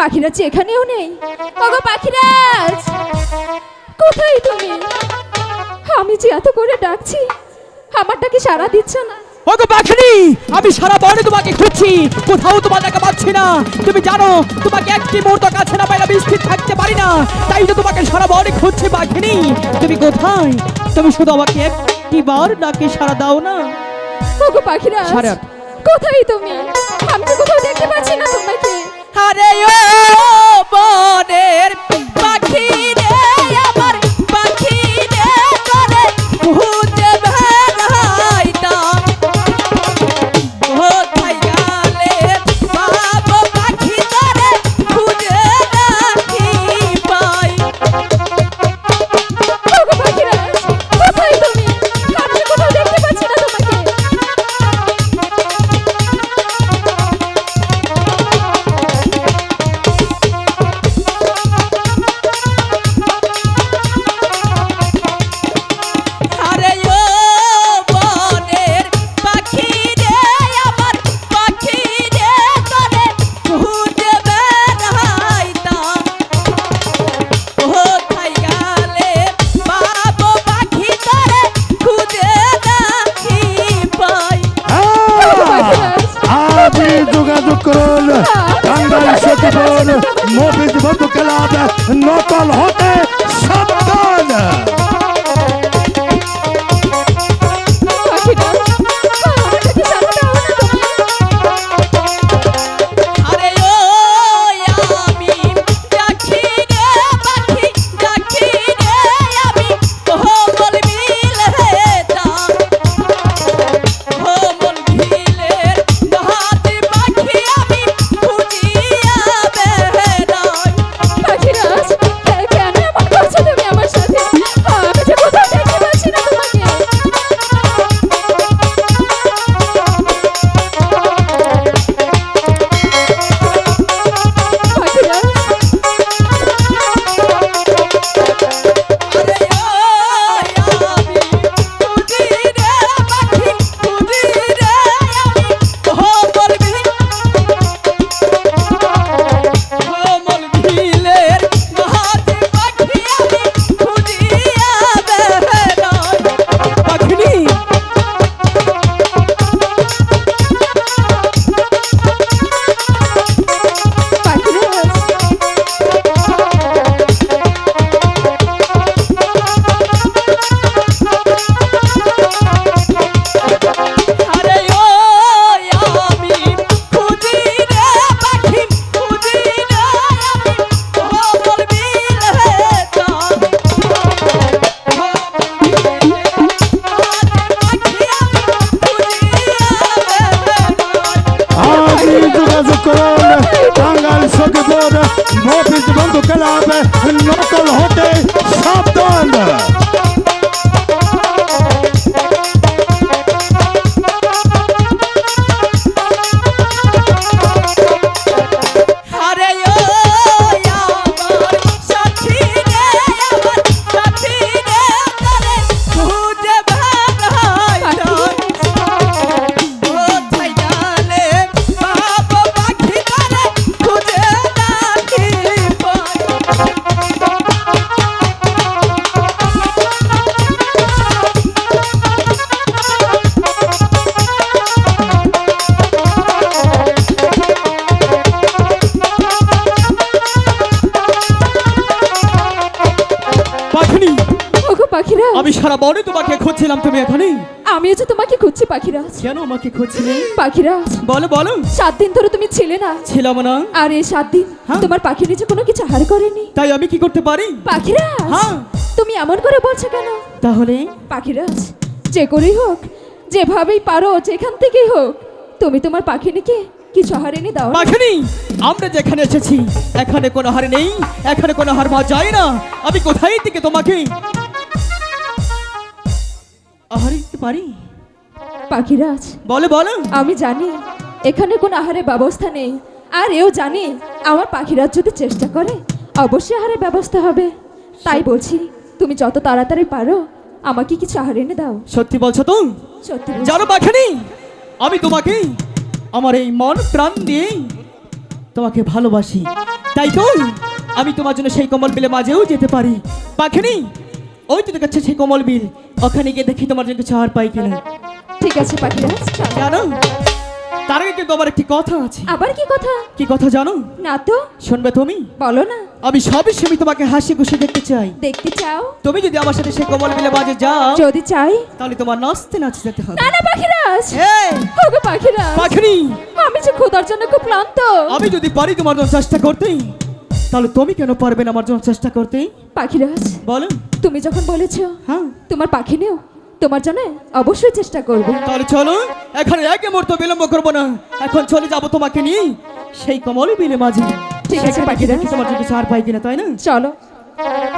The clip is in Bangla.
পাখিরাজ এখানেও নেই? ওগো পাখিরাজ! কোথায় তুমি? আমি যে এত করে ডাকছি আমারটা কি সারা দিচ্ছ না? ওগো পাখিনি আমি সারা বনে তোমাকে খুঁজছি। কোথাও তোমার দেখা পাচ্ছি না। তুমি জানো তোমাকে একটি মুহূর্ত কাছে না পাইলে আমি স্থির থাকতে পারি না। তাই তো তোমাকে সারা বনে খুঁজছি পাখিনি। তুমি কোথায়? তুমি শুধু আমাকে একটি বার ডাকে সারা দাও না? ওগো পাখিরাজ সারা। কোথায় তুমি? আমি তো কোথাও দেখতে পাচ্ছি না তোমাকে। আরে ও বনের ওগো পাখিরাজ আমি সারা বনে তোমাকে খুঁজছিলাম তুমি এখানে আমিও যে তোমাকে খুঁজছি পাখিরাজ কেন আমাকে খুঁজছিলে? পাখিরাজ বলো বলো। সাত দিন ধরে তুমি ছিলে না। ছিলাম না। আর এই সাত দিন হ্যাঁ। তোমার পাখি নিচে কোনো কিছু হার করেনি। তাই আমি কি করতে পারি? পাখিরাজ হ্যাঁ। তুমি এমন করে বলছো কেন? তাহলে? পাখিরাজ যে করেই হোক যেভাবেই পারো যেখান থেকেই হোক তুমি তোমার পাখিনিকে কিছু হারেনি দাও না। পাখিনি আমরা যেখানে এসেছি এখানে কোনো হার নেই এখানে কোনো হার পাওয়া যায় না। আমি কোথায় থেকে তোমাকে আহার দিতে পারি? পাখিরাজ বলো বলো। আমি জানি এখানে কোনো আহারের ব্যবস্থা নেই। আর এও জানি আমার পাখিরাজ যদি চেষ্টা করে অবশ্যই আহারের ব্যবস্থা হবে। তাই বলছি তুমি যত তাড়াতাড়ি পারো আমাকে কিছু আহার এনে দাও। সত্যি বলছো তো? সত্যি বলছি। জানো পাখিনি? আমি তোমাকে আমার এই মন প্রাণ দিয়ে তোমাকে ভালোবাসি। তাই তো? আমি তোমার জন্য সেই কমল বিলে মাঝেও যেতে পারি। পাখিনি? ওই তো দেখাচ্ছে সেই কমল বিল। ওখানে গিয়ে দেখি তোমার জন্য কিছু আর পাই কিনা। ঠিক আছে পাখিরাজ চলো। জানো তার আগে কিন্তু আমার একটি কথা আছে। আবার কি কথা? কি কথা জানো? না তো। শুনবে তুমি? বলো না। আমি সবই আমি তোমাকে হাসি খুশি দেখতে চাই। দেখতে চাও? তুমি যদি আমার সাথে সেই কমল মিলে বাজে যাও যদি চাই? তাহলে তোমার নাচতে নাচতে যেতে হবে। না না পাখিরাজ এই, ওগো পাখিরাজ পাখিনি! আমি যে খোদার জন্য খুব ক্লান্ত। আমি যদি পারি তোমার জন্য চেষ্টা করতে তাহলে তুমি কেন পারবে না আমার জন্য চেষ্টা করতে? পাখিরাজ বলো। তুমি যখন বলেছ হ্যাঁ। তোমার পাখি নেও তোমার জন্য অবশ্যই চেষ্টা করব। তাহলে চলো এখন এক মুহূর্ত বিলম্ব করব না। এখন চলে যাব তোমাকে নিয়ে সেই কমলই বিলে মাঝে। ঠিক আছে, পাখিরাজ। তোমার জন্য সার পাই কিনা তাই না? চলো।